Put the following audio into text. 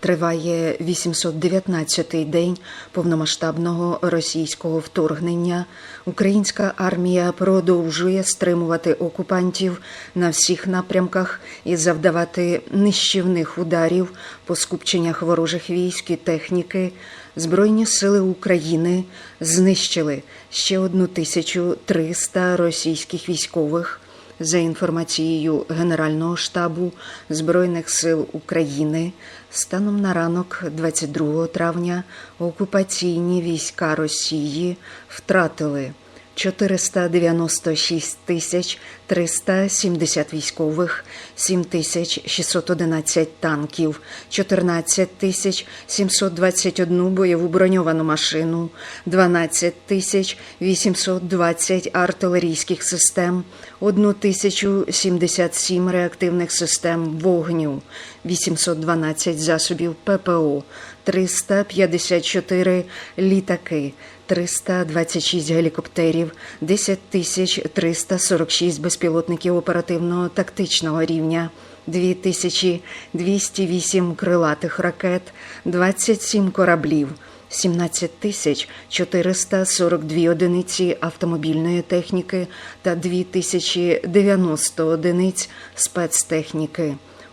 Триває 819-й день повномасштабного російського вторгнення. Українська армія продовжує стримувати окупантів на всіх напрямках і завдавати нищівних ударів по скупченнях ворожих військ і техніки. Збройні сили України знищили ще 1300 російських військових. За інформацією Генерального штабу Збройних сил України, станом на ранок 22 травня окупаційні війська Росії втратили 496 тисяч 370 військових, 7 тисяч 611 танків, 14 тисяч 721 бойову броньовану машину, 12 тисяч 820 артилерійських систем, 1 тисячу 77 реактивних систем вогню, 812 засобів ППО, 354 літаки, 326 гелікоптерів, 10 тисяч 346 безпілотників оперативного тактичного рівня, 2208 крилатих ракет, 27 кораблів, 17 тисяч 442 одиниці автомобільної техніки та 2090 одиниць спецтехніки.